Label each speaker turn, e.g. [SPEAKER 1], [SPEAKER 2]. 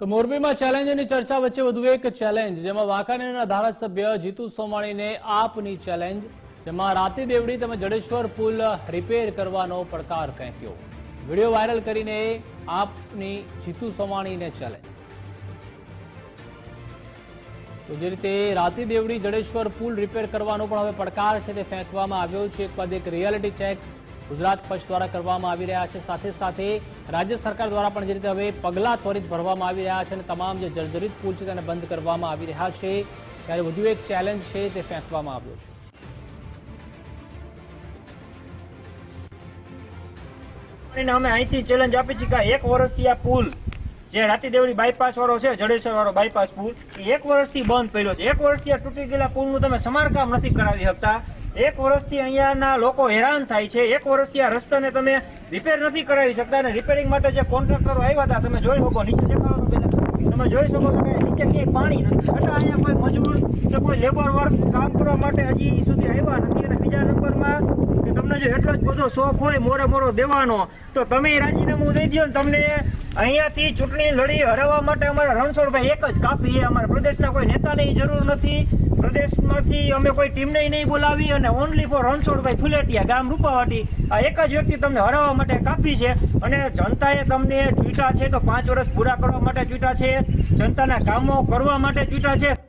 [SPEAKER 1] તો મોરબીમાં ચેલેન્જની ચર્ચા વચ્ચે વધુ એક ચેલેન્જ જેમાં વાંકાનેરના ધારાસભ્ય જીતુ સોમાણીને આપની ચેલેન્જ જેમાં રાતી દેવડી તમે જડેશ્વર પુલ રિપેર કરવાનો પડકાર ફેંક્યો. વીડિયો વાયરલ કરીને આપની જીતુ સોમાણીને ચેલેન્જ તો જે રીતે રાતી દેવડી જડેશ્વર પુલ રિપેર કરવાનો પણ હવે પડકાર છે તે ફેંકવામાં આવ્યો છે. એક એક રિયાલિટી ચેક ગુજરાત પક્ષ દ્વારા કરવામાં આવી રહ્યા છે. સાથે સાથે રાજ્ય સરકાર દ્વારા પણ જે રીતે હવે પગલાં ત્વરિત ભરવામાં આવી રહ્યા છે અને તમામ જે જર્જરિત પુલ છે તેને બંધ કરવામાં આવી રહ્યા છે. ત્યારે વધુ એક ચેલેન્જ છે તે ફેંકવામાં આવ્યો છે.
[SPEAKER 2] અમે અહીંથી ચેલેન્જ આપી છે કે એક વર્ષથી આ પુલ જે રાતીદેવડી બાયપાસ વાળો છે, જડેશ્વર વાળો બાયપાસ પુલ, એ એક વર્ષથી બંધ પડ્યો છે. એક વર્ષથી આ તૂટી ગયેલા પુલનું તમે સમારકામ નથી કરાવી શકતા. એક વર્ષથી અહીંયાના લોકો હેરાન થાય છે. એક વર્ષથી આ રસ્તાને તમે રિપેર નથી કરાવી શકતા અને રિપેરિંગ માટે જે કોન્ટ્રાક્ટરો આવ્યા હતા, તમે જોઈ શકો, નીચે દેખાડો તમે જોઈ શકો છો કે નીચે ક્યાંય પાણી નથી. છતાં અહીંયા કોઈ મજૂર કે કોઈ લેબર વર્ક કામ કરવા માટે હજી સુધી આવ્યા નથી. અને બીજા નંબરમાં કે તમને જો એટલો જ બધો શોખ હોય મોડે મોડો દેવાનો, તો તમે રાજીનામું દઈ દો ને તમને અહીંયાથી ચૂંટણી લડી હરાવવા માટે અમારા રણછોડભાઈ એક જ કાપી અમારા પ્રદેશના કોઈ નેતાની જરૂર નથી. પ્રદેશમાંથી અમે કોઈ ટીમને નહીં બોલાવી અને ઓનલી ફોર રણછોડભાઈ ફુલેટિયા ગામ રૂપાવાટી. આ એક જ વ્યક્તિ તમને હરાવવા માટે કાપી છે અને જનતાએ તમને ચૂંટા છે તો પાંચ વર્ષ પૂરા કરવા માટે ચૂંટા છે. જનતાના કામો કરવા માટે ચૂંટા છે.